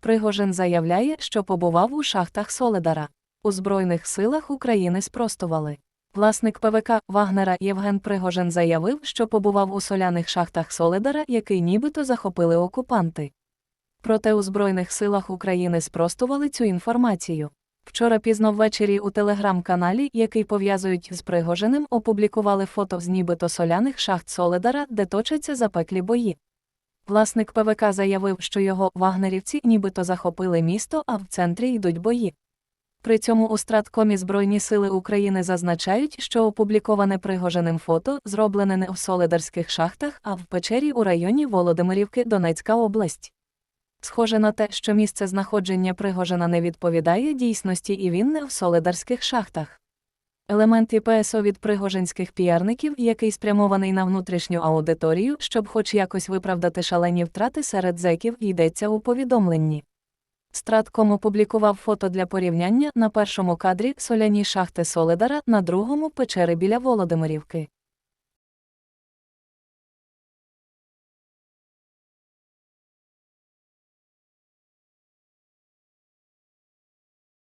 Пригожин заявляє, що побував у шахтах Соледара. У Збройних силах України спростували. Власник ПВК Вагнера Євген Пригожин заявив, що побував у соляних шахтах Соледара, який нібито захопили окупанти. Проте у Збройних силах України спростували цю інформацію. Вчора пізно ввечері у телеграм-каналі, який пов'язують з Пригожиним, опублікували фото з нібито соляних шахт Соледара, де точаться запеклі бої. Власник ПВК заявив, що його вагнерівці нібито захопили місто, а в центрі йдуть бої. При цьому у Страткомі Збройні сили України зазначають, що опубліковане Пригожиним фото зроблене не в Соледарських шахтах, а в печері у районі Володимирівки, Донецька область. Схоже на те, що місце знаходження Пригожина не відповідає дійсності і він не в Соледарських шахтах. Елемент ІПСО від пригожинських піарників, який спрямований на внутрішню аудиторію, щоб хоч якось виправдати шалені втрати серед зеків, йдеться у повідомленні. Стратком опублікував фото для порівняння на першому кадрі соляні шахти Соледара, на другому печери біля Володимирівки.